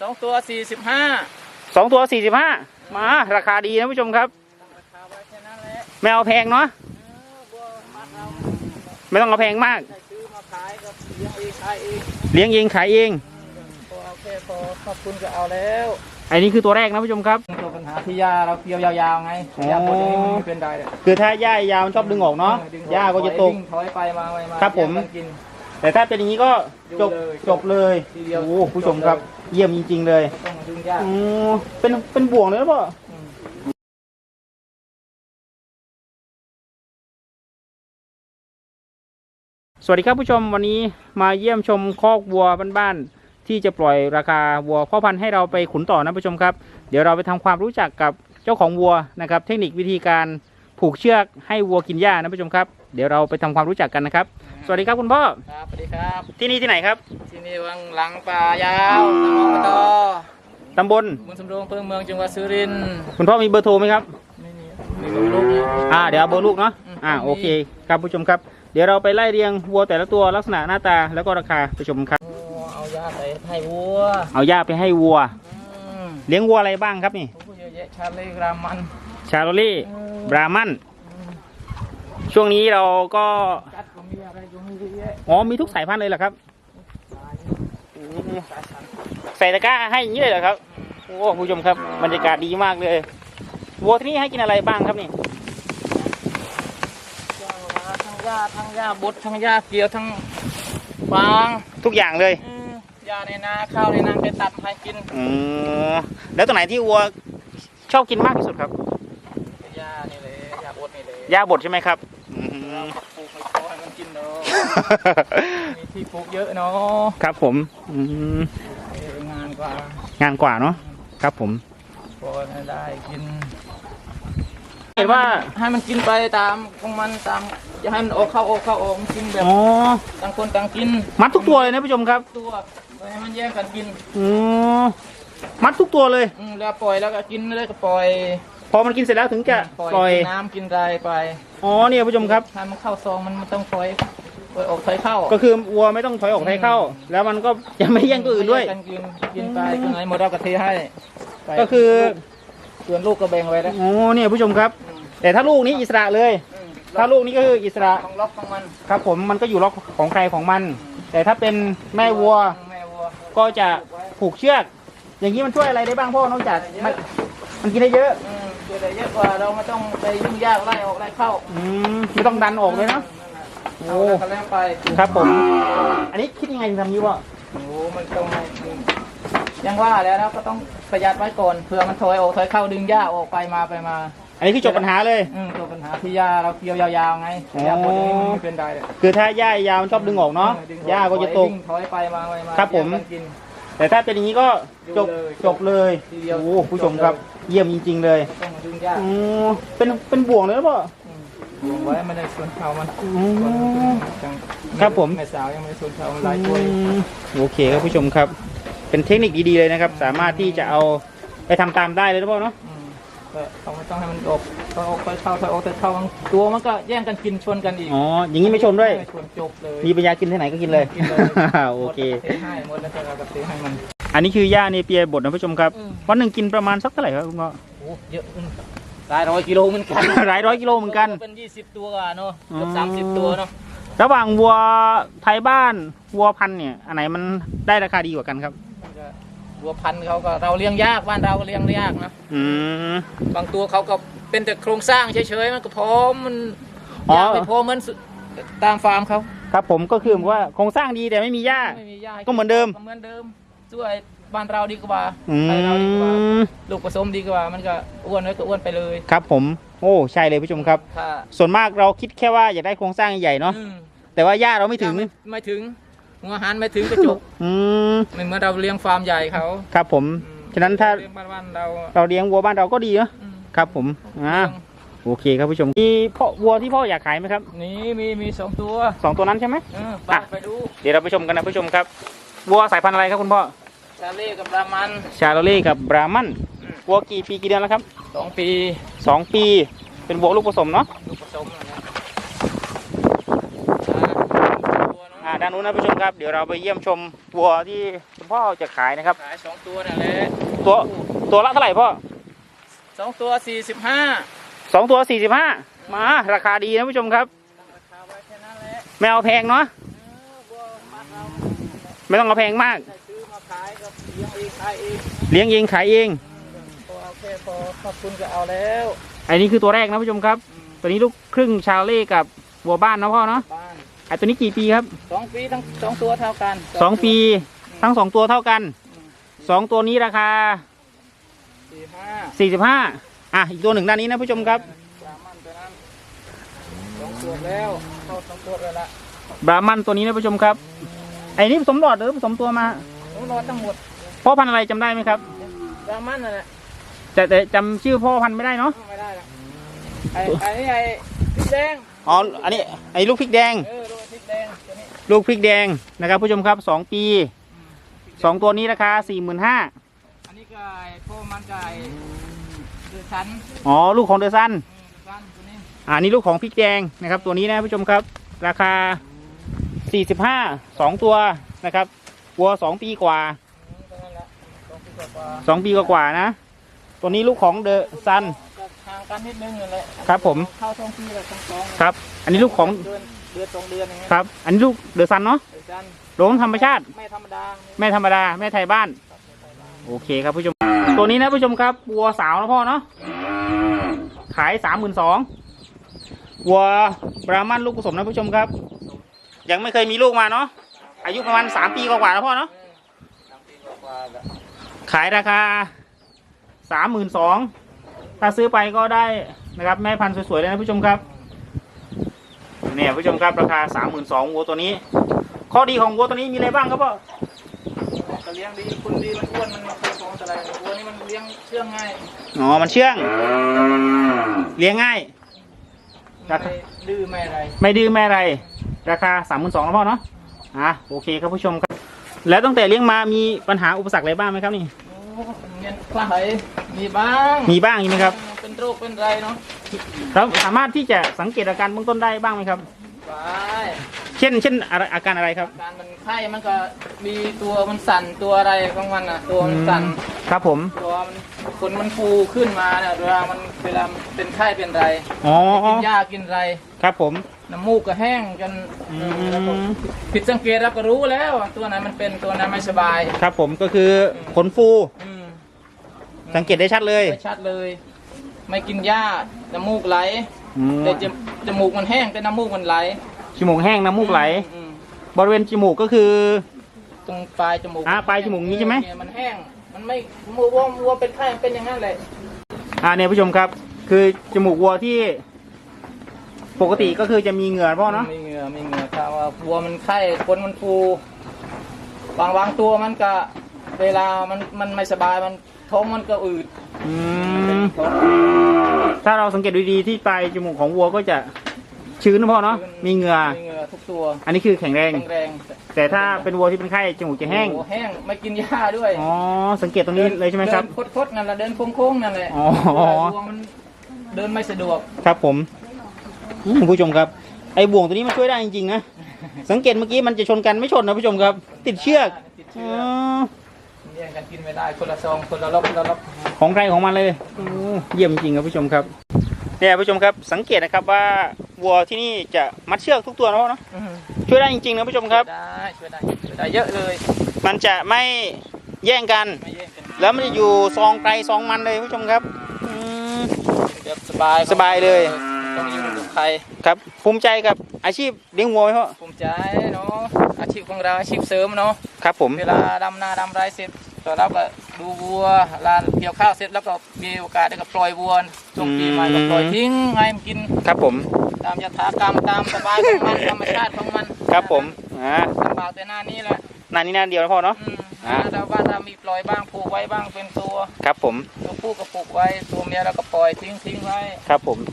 สองตัวสี่สิบห้าสองตัวสี่สิบห้ามาราคาดีนะผู้ชมครับราคาไว้แค่นั้นแหละไม่เอาแพงเนาะเออบัวบ้านเราไม่ต้องเอาแพงมากได้ซื้อมาขายกับเลี้ยงเองขายเองเลี้ยงเองขายเองพอเอาแค่พอขอบคุณก็เอาแล้วอันนี้คือตัวแรกนะผู้ชมครับตัวปัญหาที่ยาเราเกี่ยวยาวๆไงอ๋อยาปวดอย่างนี้มันไม่เป็นไรเลยคือถ้าหญ้ายาวมันชอบดึงออกเนาะดึงหญ้าก็จะตกวิ่งถอยไปมาไปมาครับผมแย่งกันกินแต่ถ้าเป็นอย่างนี้ก็จบอยู่เลยจบเลยทีเดียวโอ้ผู้ชมครับ เยี่ยมจริง ๆ เลยไม่ต้องมาดึงยากอืมเป็นเป็นบ่วงเลยหรือเปล่าอืมสวัสดีครับผู้ชมวันนี้มาเยี่ยมชมคอกวัวบ้านๆที่จะปล่อยราคาวัวพ่อพันธุ์ให้เราไปขุนต่อนะผู้ชมครับ เดี๋ยวเราไปทำความรู้จักกับเจ้าของวัวนะครับ เทคนิควิธีการผูกเชือกให้วัวกินหญ้านะผู้ชมครับ เดี๋ยวเราไปทำความรู้จักกันนะครับ สวัสดีครับคุณพ่อ ครับสวัสดีครับ ที่นี่ที่ไหนครับ ที่นี่วังหลังป่ายาวตำบลกระตอตำบลบุญสำโรงเพิ่งเมืองจังหวัดสุรินทร์คุณพ่อมีเบอร์โทรไหมครับ ไม่มีมีลูกลูกเนี่ยอ่าเดี๋ยวเอาเบอร์ลูกเนาะอืมอ่าตรงนี้โอเคครับผู้ชมครับ เดี๋ยวเราไปไล่เรียงวัวแต่ละตัวลักษณะหน้าตาแล้วก็ราคาผู้ชมครับโอ้เอายาใส่ให้วัว เอาหญ้าไปให้วัวอืมเลี้ยงวัวอะไรบ้างครับนี่โอ้เยอะแยะชาเลกรามัน ชาโรเล่เออบรามัน ช่วงนี้เราก็กัดก็มีอะไรอยู่มีเยอะแยะอ๋อมีทุกสายพันธุ์เลยเหรอครับหลายสายพันธุ์ใส่ตะกร้าให้อย่างนี้เลยเหรอครับโอ้ผู้ชมครับบรรยากาศดีมากเลยวัวที่นี่ให้กินอะไรบ้างครับนี่จ้างมาทั้งหญ้าทั้งหญ้าบดทั้งหญ้าเกลียวทั้งฟางทุกอย่างเลยอืมหญ้าในนาข้าวในนาไปตัดให้กินอืมแล้วตัวไหนที่วัวชอบกินมากที่สุดครับหญ้านี่เลยหญ้าบดนี่เลยหญ้าบดใช่ไหมครับอืม เราก็ปลูกไม่พอให้มันกินเนาะมีที่ปลูกเยอะเนาะครับผมอืมเอองานกว่างานกว่าเนาะครับผมพอให้ได้กินเห็นว่าให้มันกินไปตามของมันตามอย่าให้มันออกเข้าออกเข้าออกมันกินแบบอ๋อต่างคนต่างกิน มัดทุกตัวเลยนะผู้ชมครับตัวไม่ให้มันแย่งกันกินอ๋อมัดทุกตัวเลยอืมแล้วปล่อยแล้วก็กินแล้วก็ปล่อย พอมันกินเสร็จแล้วถึงจะปล่อยกินน้ำกินอะไรไปอ๋อเนี่ยผู้ชมครับ ถ้ามันเข้าซองมันมันต้องถอยถอยออกถอยเข้าก็คือวัวไม่ต้องถอยออกถอยเข้า แล้วมันก็จะไม่แย่งตัวอื่นด้วยไม่แงกันกินกินไปกินไหนหมดเราก็เทให้ไปก็คือส่วนลูกก็แบ่งไว้แล้วอ๋อเนี่ยผู้ชมครับอืมแต่ถ้าลูกนี้อิสระเลยอืมถ้าลูกนี้ก็คืออิสระของล็อกของมันครับผมมันก็อยู่ล็อกของใครของมัน แต่ถ้าเป็นแม่วัวแม่วัวก็จะผูกเชือก อย่างนี้มันช่วยอะไรได้บ้างพ่อนอกจากมันมันกินได้เยอะ อืมตัวใดเยอะกว่าเราไม่ต้องไปยุ่งยากไล่ออกไล่เข้าอืมไม่ต้องดันออกเลยเนาะโอ้เอาแล้วก็แล้วไปครับผม อันนี้คิดยังไงถึงทำนี้วะโอ้มันต้องยังว่าแล้วนะก็ต้องประหยัดไว้ก่อนเผื่อมันถอยออกถอยเข้าดึงหญ้าออกไปมาไปมา อันนี้คือจบปัญหาเลย อืมตัวปัญหาที่หญ้าเราเกี่ยวยาวๆไงอ๋อหญ้าปวดอย่างนี้มันไม่เป็นไรเลยคือถ้าหญ้ายาวมันชอบดึงออกเนาะดึงหญ้าก็จะตก วิ่งถอยไปมาไปมาครับผมแย่งกันกิน แต่ถ้าเป็นอย่างนี้ก็จบอยู่เลยจบเลยทีเดียวโอ้ผู้ชมครับเยี่ยมจริง ๆ เลยต้องมาดึงหญ้าอ๋อเป็นเป็นบ่วงเลยหรือเปล่าอืมวงไว้ไม่ได้ส่วนเขามันอืส่วนมจังครับผม แม่สาวยังไม่ได้ส่วนเขามันหลายตัวอยู่อืมโอเคครับผู้ชมครับ เป็นเทคนิคดีๆเลยนะครับ สามารถที่จะเอาไปทำตามได้เลยหรือเปล่าเนาะอืม ก็ต้องไม่ต้องให้มันออกถอยออกถอยเข้าถอยออกถอยเข้าตัวมันก็แย่งกันกินชนกันอีกอ๋ออย่างนี้ไม่ชนด้วยไม่ชนจบเลยมีปัญญากินที่ไหนก็กินเลยกินเลยโอเคหมดแล้วก็เทให้หมดแล้วก็เราก็เทให้มัน อันนี้คือหญ้าเนเปียบดนะผู้ชมครับอืมวันหนึ่งกินประมาณสักเท่าไหร่ครับคุณพ่อโอ้เยอะอืมหลายร้อยกิโลเหมือนกันหลายร้อยกิโลเหมือนกันเป็นยี่สิบตัวอะเนาะเกือบอ๋อสามสิบตัวเนาะระหว่างวัวไทยบ้านวัวพันธุ์เนี่ยอันไหนมันได้ราคาดีกว่ากันครับ มันก็วัวพันธุ์เขาก็เราเลี้ยงยากบ้านเราเลี้ยงยากนะอืม บางตัวเขาก็เป็นแต่โครงสร้างเฉยๆมันก็พร้อมมันอ๋อ ยากไม่พอเหมือนสุตามฟาร์มเขาครับผมก็คือว่าโครงสร้างดีแต่ไม่มีหญ้า ไม่มียาก็เหมือนเดิม เหมือนเดิมช่วยบ้านเราดีกว่าอืไทยเราดีกว่ามลูกผสมดีกว่า มันก็อ้วนไว้ก็อ้วนไปเลยครับผม โอ้ใช่เลยผู้ชมครับถ้าส่วนมากเราคิดแค่ว่าอยากได้โครงสร้างใหญ่ๆเนาะอืมแต่ว่าหญ้าเราไม่ถึงไม่ไม่ถึง หัวอาหารไม่ถึงกระจกอืมไม่เหมือนเราเลี้ยงฟาร์มใหญ่เขาครับผมอืมฉะนั้นถ้าเลี้ยงบ้านๆเราเราเลี้ยงวัวบ้านเราก็ดีเนาะอืมครับผมอ่าโอเคครับผู้ชมมีพ่อวัวที่พ่ออยากขายไหมครับนี่มีมีสองตัวสองตัวนั้นใช่ไหมเออไปอะไปดูเดี๋ยวเราไปชมกันนะผู้ชมครับวัวสายพันธุ์อะไรครับคุณพ่อชาเล่กับรามันชาโลเล่กับบรามันอืมวัวกี่ปีกี่เดือนแล้วครับสองปีสองปี เป็นวัวลูกผสมเนาะลูกผสมนะ อ่าด้านนู้นนะผู้ชมครับเดี๋ยวเราไปเยี่ยมชมวัวที่คุณพ่อจะขายนะครับ ขายสองตัวนั่นแหละตัวตัวละเท่าไหร่พ่อสองตัวสี่สิบห้าสองตัวสี่สิบห้ามาราคาดีนะผู้ชมครับราคาไว้แค่นั้นแหละไม่เอาแพงเนาะเออบัวบ้านเราไม่ต้องเอาแพงมาก ได้ซื้อมาขายก็เลี้ยงเองขายเองเลี้ยงเองขายเอง พอเอาแค่พอขอบคุณก็เอาแล้วอันนี้คือตัวแรกนะผู้ชมครับ อืมตัวนี้ลูกครึ่งชาเล่กับวัวบ้านนะพ่อเนาะบ้าน ไอตัวนี้กี่ปีครับสองปีทั้งสองตัวเท่ากันสองปีทั้งสองตัวเท่ากันอืมสองตัวนี้ราคาสี่ห้าสี่สิบห้าอะอีกตัวหนึ่งด้านนี้นะผู้ชมครับสามมันตัวนั้นสองตัวแล้วเข้าสองตัวแล้วละบรามันตัวนี้นะผู้ชมครับ ไอ้นี่ผสมหลอดหรือผสมตัวมาต้องรอทั้งหมดพ่อพันธุ์อะไรจำได้ไหมครับสามมันนั่นแหละแต่แต่จำชื่อพ่อพันธุ์ไม่ได้เนาะไม่ได้ละไอ้ไอ้นี่ไอ้พริกแดงอ๋ออันนี้ไอ้ลูกพริกแดงเออ ลูกพริกแดงนะครับผู้ชมครับสองปีสองตัวนี้ราคาสี่หมื่นห้าอันนี้ก็ไอ้พวกมันก็ไอ้เดือดชั้นอ๋อลูกของเดอะซัน อืมเดือดชั้นตัวนี้อ่านี่ลูกของพริกแดงนะครับ ตัวนี้นะผู้ชมครับ ราคา 45 2 ตัวนะครับวัว 2 ปีกว่า อืมตัวนั้นละสองปีกว่า2 ปีกว่าๆนะ ตัวนี้ลูกของเดอะซัน ๆก็ห่างกันนิดนึงนั่นแหละครับผม เข้าท้องปีละสองสองครับ อันนี้ลูกของเดือน เดือนสองเดือนอย่างเงี้ยครับ อันนี้ลูกเดอะซันเนาะเดือดชั้นลงธรรมชาติ ไม่ธรรมดาแม่ธรรมดาแม่ไทยบ้าน โอเคครับผู้ชม ตัวนี้นะผู้ชมครับวัวสาวนะพ่อเนาะขายสามหมื่นสองวัวบรามันลูกผสมนะผู้ชมครับ ยังไม่เคยมีลูกมาเนาะอายุประมาณสามปีกว่าๆนะพ่อเนาะสามปีกว่าๆแล้วขายราคาสามหมื่นสองถ้าซื้อไปก็ได้นะครับแม่พันธุ์สวยๆเลยนะผู้ชมครับ เนี่ยผู้ชมครับราคาสามหมื่นสองวัวตัวนี้ ข้อดีของวัวตัวนี้มีอะไรบ้างครับพ่อก็เลี้ยงดีคุณดีมันอ้วนมันไม่เคยท้องอะไรวัวนี่มันเลี้ยงเชื่องง่ายอ๋อมันเชื่องเลี้ยงง่ายครัไม่บดื้อไม่อะไรไม่ดื้อไม่อะไร ราคาสามหมื่นสองนะพ่อเนาะอะโอเคครับผู้ชมครับ แล้วตั้งแต่เลี้ยงมามีปัญหาอุปสรรคอะไรบ้างไหมครับนี่โอ้เงี้ยคลายมีบ้างมีบ้างใช่ไหมครับ เป็นโรคเป็นไรเนาะ เราสามารถที่จะสังเกตอาการเบื้องต้นได้บ้างไหมครับ ไปเช่น เช่นอะไรอาการอะไรครับ การมันไข้มันก็มีตัวมันสั่นตัวอะไรของมันอะ ตัวมันสั่นครับผมตัวมันขนมันฟูขึ้นมาเนี่ยเวลามันเวลามันเป็นไข้เป็นไรอ๋อกินหญ้ากินอะไรครับผม น้ำมูกก็แห้งจนอืเออแล้วก็มผิดสังเกตเราก็รู้แล้วว่าตัวไหนมันเป็นตัวไหนไม่สบาย ครับผมก็คือขนฟู อืมสังเกตได้ชัดเลย ไม่ชัดเลย ไม่กินหญ้าน้ำมูกไหลอืมแต่จมจมูกมันแห้งแต่น้ำมูกมันไหลจมูกแห้งน้ำมูกไหล อืมบริเวณจมูกก็คือ ตรงปลายจมูกอ่าปลายจมูกนี้ใช่ไหมเออมันแห้ง มันไม่วัววัววัวเป็นไข้มันเป็นอย่างนั้นเลยอ่าเนี่ยผู้ชมครับ คือจมูกวัวที่ ปกติก็คือจะมีเหงื่อพ่อเนาะมีเหงื่อมีเหงื่อถ้าว่าวัวมันไข้คนมันฟูบางบางตัวมันก็ เวลามันมันไม่สบายมันท้องมันก็อืด อืม ถ้าเราสังเกตดูดีๆที่ปลายจมูกของวัวก็จะชื้นนะพ่อเนาะมีเหงื่อมีเหงื่อทุกตัวอันนี้คือแข็งแรง แข็งแรงแต่ถ้าเป็นวัวที่เป็นไข้จมูกจะแห้งโอ้โแห้งไม่กินหญ้าด้วยอ๋อสังเกตตรงนี้เลยใช่ไหมครับเดินคดๆนั่นแหละเดินโค้งๆนั่นแหละอ๋อวัวมันเดินไม่สะดวกครับผมอืมผู้ชมครับ ไอ้บ่วงตัวนี้มันช่วยได้จริงๆนะสังเกตเมื่อกี้มันจะชนกันไม่ชนนะผู้ชมครับ ติดเชือกติดอ๋เชื้ออแย่งกันกินไม่ได้คนละซองคนละล็อกคนละล็อกของใครของมันเลยโอ้เยี่ยมจริงครับผู้ชมครับเนี่ยผู้ชมครับสังเกตนะครับว่าวัวที่นี่จะมัดเชือกทุกตัวนะพ่อเนาะช่วยได้จริงๆนะผู้ชมครับ ได้ช่วยได้ช่วยได้เยอะเลย มันจะไม่แย่งกัน ไม่แย่งกันแล้วมันจะอยู่ซองไกลซองมันเลยผู้ชมครับอืมเดี๋ยวสบายสบายเลยต้องยุ่งกับใครครับภูมิใจกับอาชีพเลี้ยงวัวไหมพ่อภูมิใจเนาะอาชีพของเราอาชีพเสริมเนาะครับผมเวลาดำนาดำไรเสร็จ ต่อเราก็ดูวัวลานเกี่ยวข้าวเสร็จแล้วก็มีโอกาสได้ก็ปล่อยวัวช่วงปีใหม่ก็ปล่อยทิ้งให้มันกินครับผม ตามยถากรรมตามสบายของมันธรรมชาติของมันครับผมอ่าลำบากแต่หน้านี้แหละนานนี้นานเดียวนะพ่อเนาะอืมอ่าเราบ้านเรามีปล่อยบ้างผูกไว้บ้างเป็นตัว ครับผมตัวผู้ก็ผูกไว้ตัวเมียเราก็ปล่อยทิ้งทิ้งไว้ ครับผม